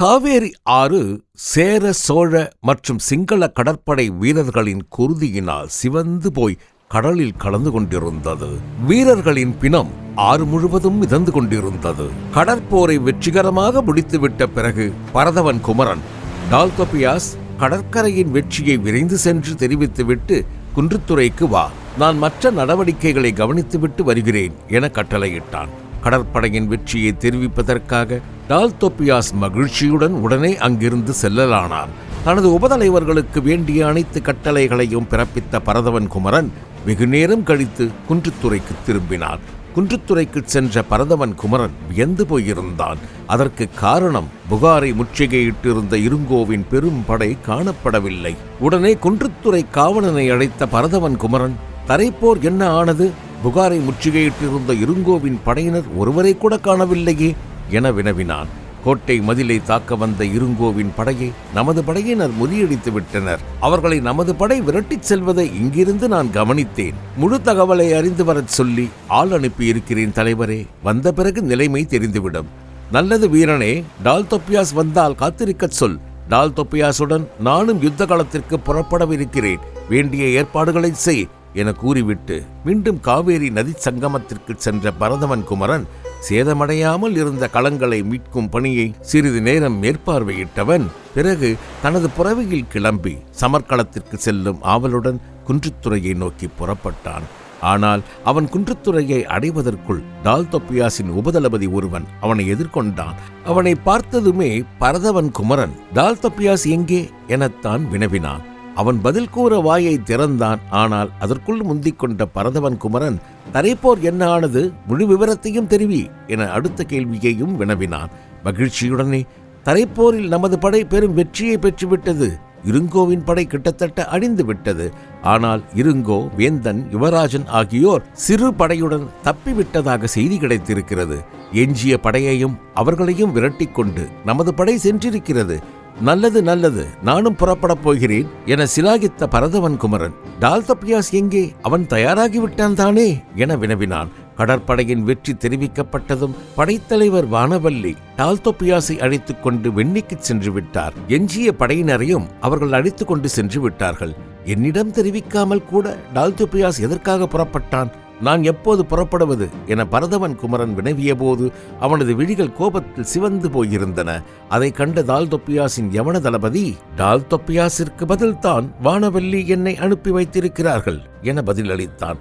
காவேரி ஆறு சேர சோழ மற்றும் சிங்கள கடற்படை வீரர்களின் குருதியினால் சிவந்து போய் கடலில் கலந்து கொண்டிருந்தது. வீரர்களின் பிணம் ஆறு முழுவதும் மிதந்து கொண்டிருந்தது. கடற்போரை வெற்றிகரமாக முடித்துவிட்ட பிறகு பரதவன் குமரன் டால்கோபியாஸ் கடற்கரையின் வெற்றியை விரைந்து சென்று தெரிவித்துவிட்டு குன்றுத்துறைக்கு வா நான் மற்ற நடவடிக்கைகளை கவனித்துவிட்டு வருகிறேன் என கட்டளையிட்டான். கடற்படையின் வெற்றியை தெரிவிப்பதற்காக டால்தோப்பியாஸ் மகிழ்ச்சியுடன் உடனே அங்கிருந்து செல்லலானான். தனது உபதலைவர்களுக்கு வேண்டிய அனைத்து கட்டளைகளையும் பிறப்பித்த பரதவன் குமரன் வெகு நேரம் கழித்து குன்றுத்துறைக்கு திரும்பினான். குன்றுத்துறைக்கு சென்ற பரதவன் குமரன் வியந்து போயிருந்தான். அதற்கு காரணம் புகாரை முற்றுகையிட்டிருந்த இருங்கோவின் பெரும் படை காணப்படவில்லை. உடனே குன்றுத்துறை காவலனை அழைத்த பரதவன் குமரன் தரைப்போர் என்ன ஆனது? புகாரை முற்றுகையிட்டிருந்த இருங்கோவின் படையினர் ஒருவரை கூட காணவில்லையே என வினவினான். கோட்டை மதிலை தாக்க வந்த இருங்கோவின் படையை நமது படையினர் முறியடித்து விட்டனர். அவர்களை நமது படை விரட்டிச் செல்வதை இங்கிருந்து நான் கவனித்தேன். முழு தகவலை அறிந்து வரச் சொல்லி ஆள் அனுப்பியிருக்கிறேன் தலைவரே வந்த பிறகு நிலைமை தெரிந்துவிடும். நல்லது வீரனே டால் தொப்பியாஸ் வந்தால் காத்திருக்கச் சொல். டால் தொப்பியாசுடன் நானும் யுத்த காலத்திற்கு புறப்படவிருக்கிறேன். வேண்டிய ஏற்பாடுகளை செய். என கூறிவிட்டு மீண்டும் காவேரி நதி சங்கமத்திற்கு சென்ற பரதவன் குமரன் சேதமடையாமல் இருந்த களங்களை மீட்கும் பணியை சிறிது நேரம் மேற்பார்வையிட்டவன் பிறகு தனது புறவையில் கிளம்பி சமர்க்களத்திற்கு செல்லும் ஆவலுடன் குன்றுத்துறையை நோக்கி புறப்பட்டான். ஆனால் அவன் குன்றுத்துறையை அடைவதற்குள் டால் தொப்பியாசின் உபதளபதி ஒருவன் அவனை எதிர்கொண்டான். அவனை பார்த்ததுமே பரதவன் குமரன் டால் தொப்பியாஸ் எங்கே எனத்தான் வினவினான். அவன் பதில் கூற வாயை திறந்தான். ஆனால் அதற்குள் முந்திக்கொண்ட பரதவன் குமரன் தரைப்போர் என்ன ஆனது? முழு விவரத்தையும் தெரிவி என அடுத்த கேள்வியையும் வினவினான். மகிழ்ச்சியுடனே தரைப்போரில் நமது படை பெரும் வெற்றியை பெற்றுவிட்டது. இருங்கோவின் படை கிட்டத்தட்ட அழிந்து விட்டது ஆனால் இருங்கோ வேந்தன் யுவராஜன் ஆகியோர் சிறு படையுடன் தப்பிவிட்டதாக செய்தி கிடைத்திருக்கிறது. எஞ்சிய படையையும் அவர்களையும் விரட்டிக்கொண்டு நமது படை சென்றிருக்கிறது. நல்லது நல்லது. நானும் புறப்படப் போகிறேன் என சிலாகித்த பரதவன் குமரன். டால்தப்பியாஸ் எங்கே? அவன் தயாராகிவிட்டான் தானே? என வினவினான். கடற்படையின் வெற்றி தெரிவிக்கப்பட்டதும் படைத்தலைவர் வானவல்லி டால்தொப்பியாசை அழைத்துக் கொண்டு வெண்ணிக்கு சென்று விட்டார். எஞ்சிய படையினரையும் அவர்கள் அழைத்துக் கொண்டு சென்று விட்டார்கள். என்னிடம் தெரிவிக்காமல் கூட டால்தொப்பியாஸ் எதற்காக புறப்பட்டான்? நான் எப்போது புறப்படுவது என பரதவன் குமரன் வினவியபோது அவனது விழிகள் கோபத்தில் சிவந்து போயிருந்தன. அதை கண்ட டால் தொப்பியாசின் யவன தளபதி டால் தொப்பியாசிற்கு பதில்தான் வானவல்லி என்னை அனுப்பி வைத்திருக்கிறார்கள் என பதிலளித்தான்.